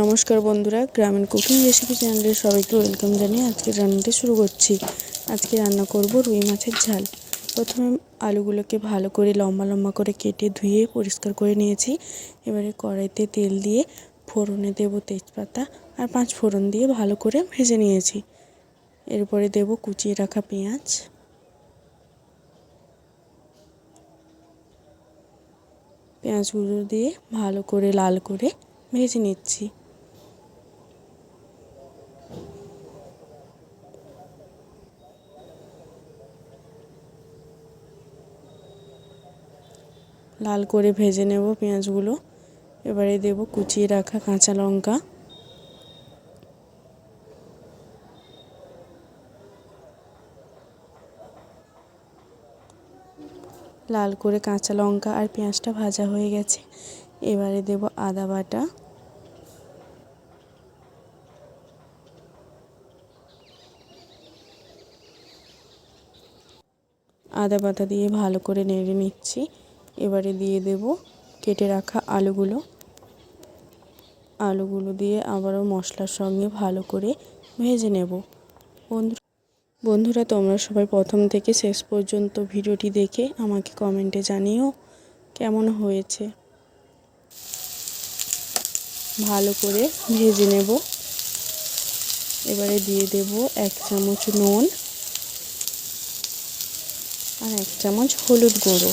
নমস্কার বন্ধুরা, গ্রামীণ কুকিং রেসিপি চ্যানেলে সবাইকে ওয়েলকাম জানিয়ে আজকে রান্নাটি শুরু করছি। আজকে রান্না করব রুই মাছের ঝাল। প্রথমে আলুগুলোকে ভালো করে লম্বা লম্বা করে কেটে ধুয়ে পরিষ্কার করে নিয়েছি। এবারে কড়াইতে তেল দিয়ে ফোড়নে দেব তেজপাতা আর পাঁচ ফোড়ন দিয়ে ভালো করে ভেজে নিয়েছি। এরপরে দেব কুচিয়ে রাখা পেঁয়াজ। পেঁয়াজগুলো দিয়ে ভালো করে লাল করে ভেজে নিচ্ছি। লাল করে ভেজে নেব পেঁয়াজগুলো। এবারে দেব কুচিয়ে রাখা কাঁচা লঙ্কা। লাল করে কাঁচা লঙ্কা আর পেঁয়াজটা ভাজা হয়ে গেছে। এবারে দেব আদা বাটা। আদা বাটা দিয়ে ভালো করে নেড়ে নিচ্ছি। এবারে দিয়ে দেব কেটে রাখা আলুগুলো। আলুগুলো দিয়ে আবারও মশলার সঙ্গে ভালো করে ভেজে নেব। বন্ধু বন্ধুরা, তোমরা সবাই প্রথম থেকে শেষ পর্যন্ত ভিডিওটি দেখে আমাকে কমেন্টে জানিও কেমন হয়েছে। ভালো করে ভেজে নেব। এবারে দিয়ে দেব এক চামচ নুন। আর এক চামচ হলুদ গুঁড়ো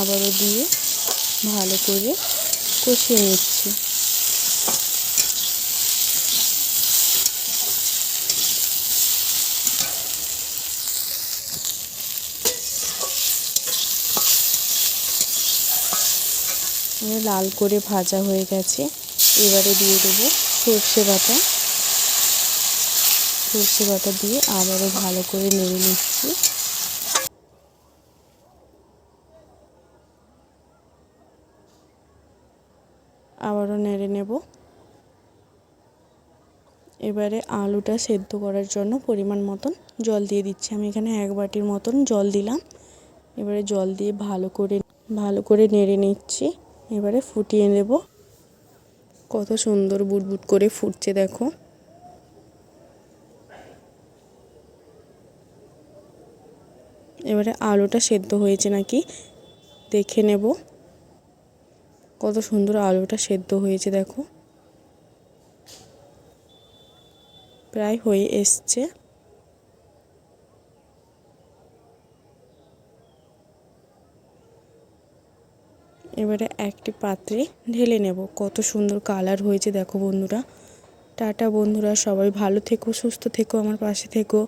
আবারও দিয়ে ভালো করে কষিয়ে নিচ্ছি। লাল করে ভাজা হয়ে গেছে। এবারে দিয়ে দেবো সর্ষে বাটা। সর্ষে বাটা দিয়ে আবারও ভালো করে নেড়ে নিচ্ছি। আবারও নেড়ে নেব। এবারে আলুটা সেদ্ধ করার জন্য পরিমাণ মতন জল দিয়ে দিচ্ছি। আমি এখানে এক বাটির মতন জল দিলাম। এবারে জল দিয়ে ভালো করে ভালো করে নেড়ে নিচ্ছি। এবারে ফুটিয়ে নেব। কত সুন্দর বুটবুট করে ফুটছে, দেখো। এবারে আলুটা সেদ্ধ হয়েছে নাকি দেখে নেব। কত সুন্দর আলুটা সেদ্ধ হয়েছে, দেখো। প্রায় হয়ে এসছে। এবারে একটি পাত্রে ঢেলে নেব। কত সুন্দর কালার হয়েছে, দেখো বন্ধুরা। টাটা বন্ধুরা, সবাই ভালো থেকো, সুস্থ থেকো, আমার পাশে থেকো।